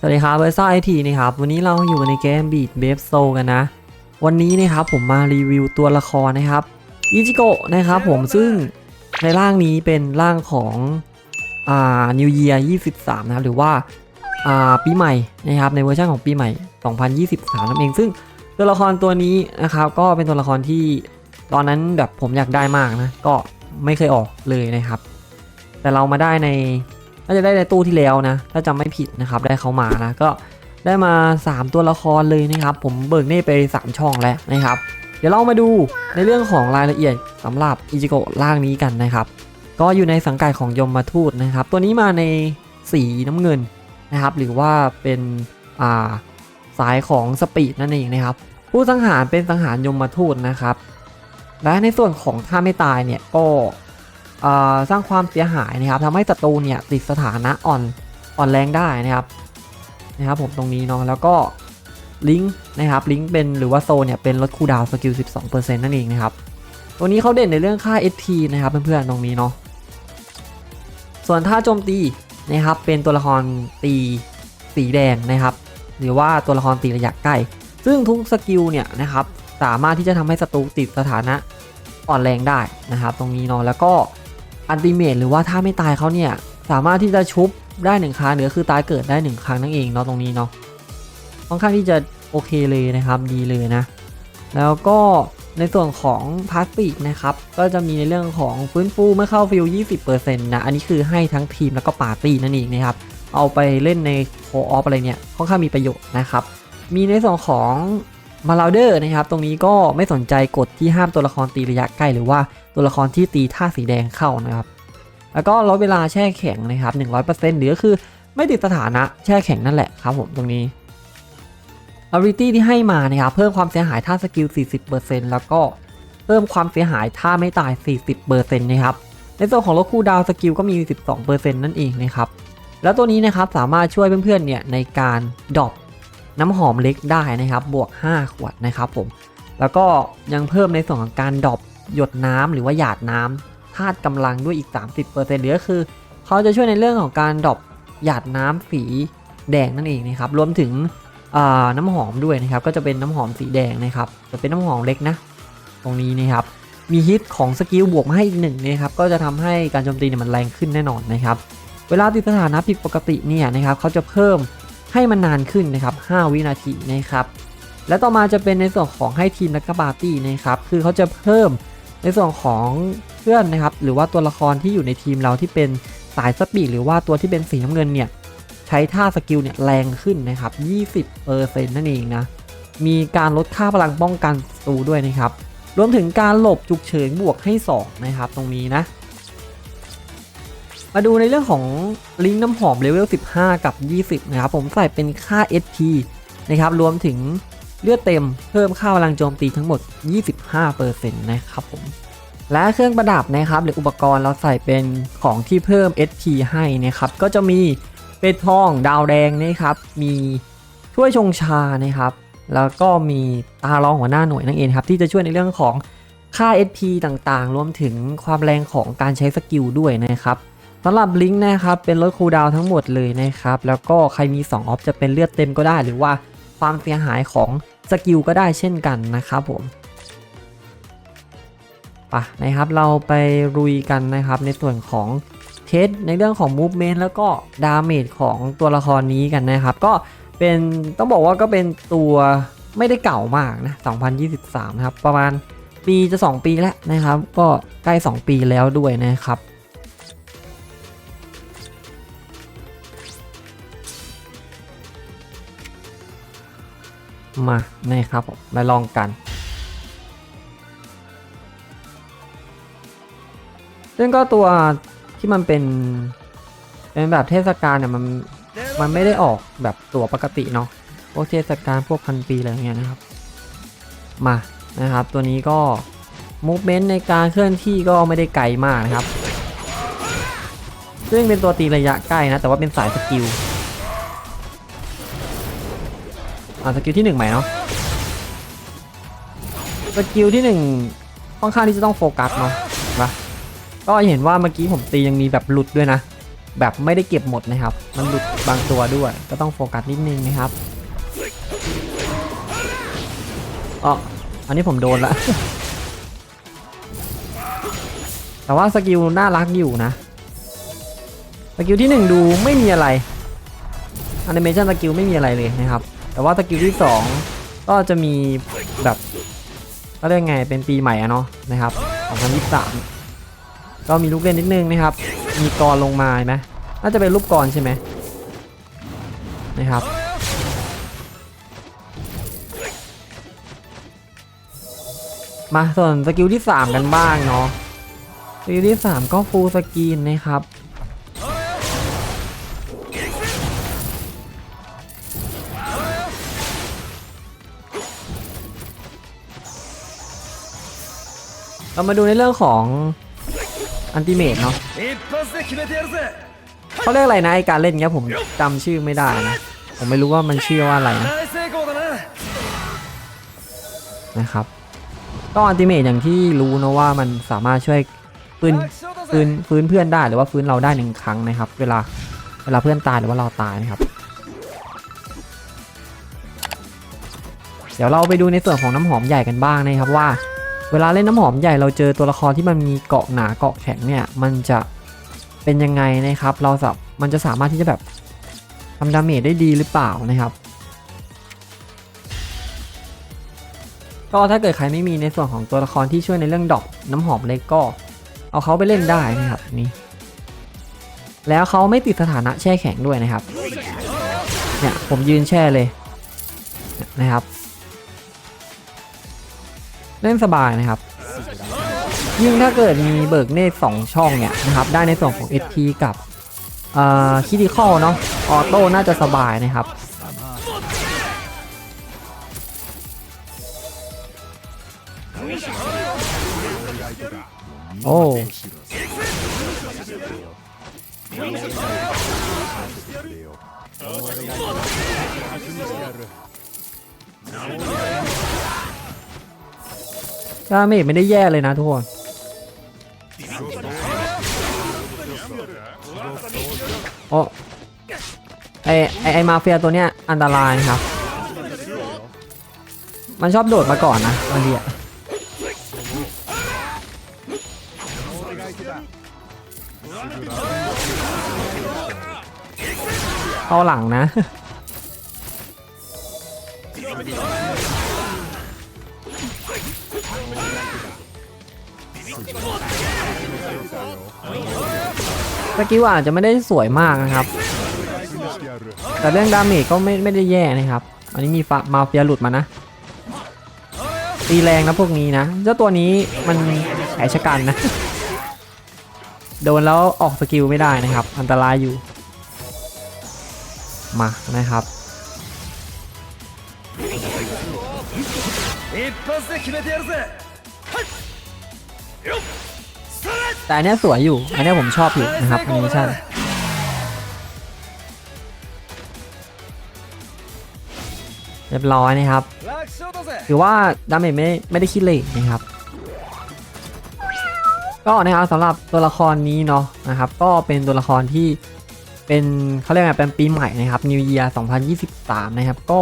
สวัสดีครับเบอร์ซ่าไอทีนะครับวันนี้เราอยู่ในเกมบีดเบฟโซกันนะ วันนี้นะครับผมมารีวิวตัวละครนะครับอิจิโกะนะครับผมซึ่งในร่างนี้เป็นร่างของอ่า New Year 23 นะครับ หรือว่าอ่าปีใหม่นะครับในเวอร์ชันของปีใหม่ 2023นั่นเอง ซึ่งตัวละครตัวนี้นะครับก็เป็นตัวละครที่ตอนนั้นแบบผมอยากได้มากนะ ก็ไม่เคยออกเลยนะครับ แต่เรามาได้ใน น่าจะได้ในตู้ที่แล้วนะ ถ้าจำไม่ผิดนะครับได้เขามานะก็ได้มา 3 ตัวละครเลยนะครับ ผมเบิกเน่ไป 3 ช่องแล้วนะครับ เดี๋ยวเรามาดูในเรื่องของรายละเอียดสำหรับอิจิโกะร่างนี้กันนะครับ ก็อยู่ในสังกัดของยมมาทูตนะครับ ตัวนี้มาในสีน้ำเงินนะครับ หรือว่าเป็นอ่าสายของสปีดนั่นเองนะครับ ผู้สังหารเป็นสังหารยมมาทูตนะครับ และในส่วนของท่าไม่ตายเนี่ยก็ สร้างความเสียหายนะครับทำให้ศัตรูเนี่ยติดสถานะอ่อนอ่อนแรงได้นะครับนะครับผมตรงนี้เนาะแล้วก็ลิงก์นะครับลิงก์เป็นหรือว่าโซเนี่ยเป็นลดคูดาวสกิล 12%นั่นเองนะครับตัวนี้เขาเด่นในเรื่องค่า SP นะครับเพื่อนๆตรงนี้เนาะส่วนท่าโจมตีนะครับเป็นตัวละครตีสีแดงนะครับ หรือว่าตัวละครตีระยะใกล้ ซึ่งทุกสกิลเนี่ยนะครับสามารถที่จะทำให้ศัตรูติดสถานะอ่อนแรงได้นะครับ ตรงนี้เนาะแล้วก็ อันติเมตหรือว่าถ้าไม่ตายเขาเนี่ย สามารถที่จะชุบได้หนึ่งครั้งหรือคือตายเกิดได้หนึ่งครั้งนั่นเองเนาะตรงนี้เนาะค่อนข้างที่จะโอเคเลยนะครับดีเลยนะ แล้วก็ในส่วนของพาสติกนะครับ ก็จะมีในเรื่องของฟื้นฟูเมื่อเข้าฟิล 20%นะ อันนี้คือให้ทั้งทีมแล้วก็ปาร์ตี้นั่นเองนะครับ เอาไปเล่นในโคออฟอะไรเนี่ยค่อนข้างมีประโยชน์นะครับ มีในส่วนของมาลาเดอร์นะครับ ตรงนี้ก็ไม่สนใจกฎที่ห้ามตัวละครตีระยะใกล้หรือว่าตัวละครที่ตีท่าสีแดงเข้านะครับ แล้วก็ลดเวลาแช่แข็งนะครับ100%หรือก็คือไม่ติดสถานะแช่แข็งนั่นแหละครับผมตรงนี้ ability ที่ให้มานะครับเพิ่มความเสียหายท่าสกิล 40%แล้วก็เพิ่มความเสียหายท่าไม่ตาย 40%นะครับ ในส่วนของลดคูดาวสกิลก็มี 12%นั่นเองนะครับ แล้วตัวนี้นะครับสามารถช่วยเพื่อนๆเนี่ยในการดรอปน้ำหอมเล็กได้นะครับ บวก 5 ขวดนะครับผม แล้วก็ยังเพิ่มในส่วนของการดรอป หยดน้ำหรือว่าหยาดน้ำธาตุกำลังด้วยอีก 30%หรือก็คือ เขาจะช่วยในเรื่องของการดรอปหยาดน้ำสีแดงนั่นเองนะครับ รวมถึงน้ำหอมด้วยนะครับ ก็จะเป็นน้ำหอมสีแดงนะครับ จะเป็นน้ำหอมเล็กนะ ตรงนี้นะครับ มีฮิตของสกิลบวกมาให้อีกหนึ่งนะครับ ก็จะทำให้การโจมตีเนี่ยมันแรงขึ้นแน่นอนนะครับ เวลาติดสถานะผิดปกติเนี่ยนะครับ เขาจะเพิ่มให้มันนานขึ้นนะครับ 5 วินาทีนะครับ และต่อมาจะเป็นในส่วนของให้ทีมและก็ปาร์ตี้นะครับ คือเขาจะเพิ่ม ในส่วนของเพื่อนนะครับหรือว่าตัวละครที่อยู่ในทีมเราที่เป็นสายสปีดหรือว่าตัวที่เป็นสีน้ำเงินเนี่ยใช้ท่าสกิลเนี่ยแรงขึ้นนะครับ 20%นั่นเองนะ มีการลดค่าพลังป้องกันศัตรูด้วยนะครับ รวมถึงการหลบฉุกเฉินบวกให้ 2 นะครับ ตรงนี้นะ มาดูในเรื่องของลิงน้ำหอมเลเวล 15 กับ 20 นะครับ ผมใส่เป็นค่า SP นะครับ รวมถึง เลือดเต็มเพิ่มค่าพลังโจมตีทั้งหมด 25%นะครับผม และเครื่องประดับนะครับ หรืออุปกรณ์เราใส่เป็นของที่เพิ่ม SP ให้นะครับ ก็จะมีเป็ดทองดาวแดงนะครับ มีถ้วยชงชานะครับ แล้วก็มีตารองหัวหน้าหน่วยนั่นเองครับ ที่จะช่วยในเรื่องของค่า SP ต่างๆ รวมถึงความแรงของการใช้สกิลด้วยนะครับสำหรับลิงก์นะครับเป็นลดคูลดาวทั้งหมดเลยนะครับ แล้วก็ใครมี 2 ออฟจะเป็นเลือดเต็มก็ได้หรือว่า ความเสียหายของสกิลก็ได้เช่นกันนะครับผมไปะนะครับเราไปรุยกันนะครับในส่วนของเทสในเรื่องของ Movement แล้วก็ดาเมจของตัวละครนี้กันนะครับ ก็เป็นต้องบอกว่าก็เป็นตัวไม่ได้เก่ามากนะ 2023 นะครับ ประมาณปีจะ 2 ปีแล้วนะครับ ก็ใกล้ 2 ปีแล้วด้วยนะครับ มานะครับผมมาลองกัน ซึ่งก็ตัวที่มันเป็นเป็นแบบเทศกาลเนี่ยมันมันไม่ได้ออกแบบตัวปกติเนาะพวกเทศกาลพวกพันปีอะไรเงี้ยนะครับ มานะครับ ตัวนี้ก็มูฟเมนต์ในการเคลื่อนที่ก็ไม่ได้ไกลมากนะครับ ซึ่งเป็นตัวตีระยะใกล้นะ แต่ว่าเป็นสายสกิล อ่าสกิลที่หนึ่งใหม่เนาะสกิลที่หนึ่งค่อนข้างที่จะต้องโฟกัสเนาะนะก็เห็นว่าเมื่อกี้ผมตียังมีแบบหลุดด้วยนะ แบบไม่ได้เก็บหมดนะครับ มันหลุดบางตัวด้วย ก็ต้องโฟกัสนิดนึงนะครับอ๋ออันนี้ผมโดนละ แต่ว่าสกิลน่ารักอยู่นะ สกิลที่หนึ่งดูไม่มีอะไรแอนิเมชันสกิลไม่มีอะไรเลยนะครับ แต่ว่าสกิลที่สองก็จะมีแบบก็เรียกไงเป็นปีใหม่อะเนาะนะครับ2023 ก็มีลูกเล่นนิดนึงนะครับ มีกรลงมาไหมน่าจะเป็นรูปกรใช่ไหมนะครับมาส่วนสกิลที่ 3 กันบ้างเนาะสกิลที่ 3 ก็ฟูลสกรีนนะครับ เรามาดูในเรื่องของอันติเมทเนาะเขาเรียกอะไรนะไอการเล่นเนี้ยผมจำชื่อไม่ได้นะ ผมไม่รู้ว่ามันชื่อว่าอะไรนะนะครับก็อันติเมทอย่างที่รู้นะว่ามันสามารถช่วยฟื้นฟื้นฟื้นเพื่อนได้หรือว่าฟื้นเราได้หนึ่งครั้งนะครับ เวลาเวลาเพื่อนตายหรือว่าเราตายนะครับ เดี๋ยวเราไปดูในส่วนของน้ำหอมใหญ่กันบ้างนะครับว่า เวลาเล่นน้ำหอมใหญ่เราเจอตัวละครที่มันมีเกาะหนาเกาะแข็งเนี่ยมันจะเป็นยังไงนะครับ เราสับมันจะสามารถที่จะแบบทำดาเมจได้ดีหรือเปล่านะครับ ก็ถ้าเกิดใครไม่มีในส่วนของตัวละครที่ช่วยในเรื่องดอกน้ำหอมเล็กก็ เอาเขาไปเล่นได้นะครับนี่แล้วเขาไม่ติดสถานะแช่แข็งด้วยนะครับเนี่ยผมยืนแช่เลยนะครับ เล่นสบายนะครับ ยิ่งถ้าเกิดมีเบิกเนตสองช่องเนี่ยนะครับ ได้ในส่วนของ FT กับคิดิคอลเนาะออโต้น่าจะสบายนะครับโอ้ ดาเมจไม่ได้แย่เลยนะทุกคนโอ้ไอไอไอมาเฟียตัวเนี้ยอันตรายครับ มันชอบโดดมาก่อนนะมันเดียเข้าหลังนะ สกิลอาจจะไม่ได้สวยมากนะครับ แต่เรื่องดาเมจก็ไม่ไม่ได้แย่นะครับ อันนี้มีฟามาเฟียหลุดมานะ ตีแรงนะพวกนี้นะ เจ้าตัวนี้มันแผลชะกันนะ โดนแล้วออกสกิลไม่ได้นะครับ อันตรายอยู่ มานะครับ 一発で決めてやるぜはいよっそれ แต่อันนี้สวยอยู่ อันนี้ผมชอบอยู่นะครับแอนิเมชั่นเรียบร้อยนะครับหรือว่าดาเมจไม่ไม่ได้คิดเลยนะครับ ก็นะครับสำหรับตัวละครนี้เนาะนะครับ ก็เป็นตัวละครที่เป็นเขาเรียกไงเป็นปีใหม่นะครับ New Year 2023 นะครับ ก็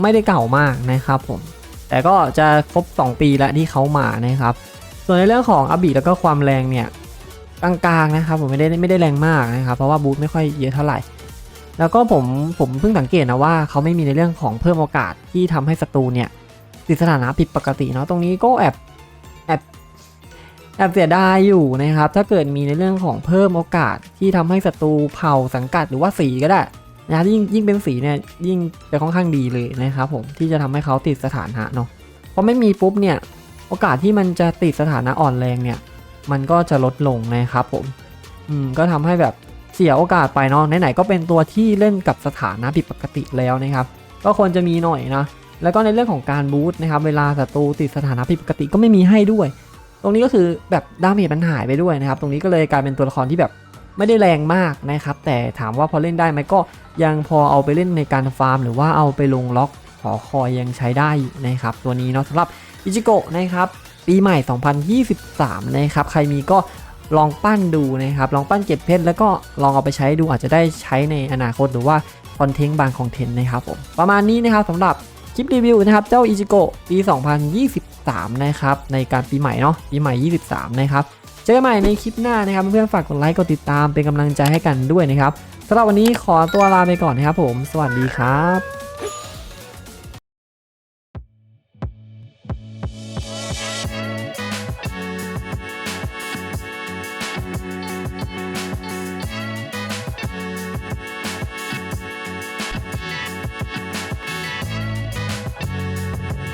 ไม่ได้เก่ามากนะครับผม แต่ก็จะครบ 2 ปีแล้วที่เขามานะครับ ส่วนในเรื่องของอัพบีแล้วก็ความแรงเนี่ยกลางๆนะครับผมไม่ได้ไม่ได้แรงมากนะครับเพราะว่าบูทไม่ค่อยเยอะเท่าไหร่ แล้วก็ผมผมเพิ่งสังเกตนะว่าเขาไม่มีในเรื่องของเพิ่มโอกาสที่ทำให้ศัตรูเนี่ยติดสถานะผิดปกติเนาะตรงนี้ก็แอบแอบแอบเสียดายอยู่นะครับ ถ้าเกิดมีในเรื่องของเพิ่มโอกาสที่ทำให้ศัตรูเผ่าสังกัดหรือว่าสีก็ได้นะยิ่งยิ่งเป็นสีเนี่ยยิ่งจะค่อนข้างดีเลยนะครับผมที่จะทำให้เขาติดสถานะเนาะพอไม่มีปุ๊บเนี่ย โอกาสที่มันจะติดสถานะอ่อนแรงเนี่ย มันก็จะลดลงนะครับผม อืม ก็ทำให้แบบเสียโอกาสไปเนาะ ไหนๆก็เป็นตัวที่เล่นกับสถานะผิดปกติแล้วนะครับ ก็ควรจะมีหน่อยนะ แล้วก็ในเรื่องของการบูสต์นะครับ เวลาศัตรูติดสถานะผิดปกติก็ไม่มีให้ด้วย ตรงนี้ก็คือแบบดาเมจมันหายไปด้วยนะครับ ตรงนี้ก็เลยกลายเป็นตัวละครที่แบบไม่ได้แรงมากนะครับ แต่ถามว่าพอเล่นได้ไหมก็ยังพอเอาไปเล่นในการฟาร์ม หรือว่าเอาไปลงล็อกหอคอยยังใช้ได้นะครับ ตัวนี้เนาะสำหรับ อิจิโกะนะครับปีใหม่ 2023 นะครับใครมีก็ลองปั้นดูนะครับ ลองปั้นเก็บเพชรแล้วก็ลองเอาไปใช้ดูอาจจะได้ใช้ในอนาคตหรือว่าคอนเทนต์บางคอนเทนต์นะครับผมประมาณนี้นะครับสำหรับคลิปรีวิวนะครับเจ้าอิจิโกะปี 2023 นะครับในการปีใหม่เนาะปีใหม่ 23 นะครับเจอกันใหม่ในคลิปหน้านะครับ เพื่อนๆฝากกดไลค์กดติดตามเป็นกำลังใจให้กันด้วยนะครับสำหรับวันนี้ขอตัวลาไปก่อนนะครับผม สวัสดีครับ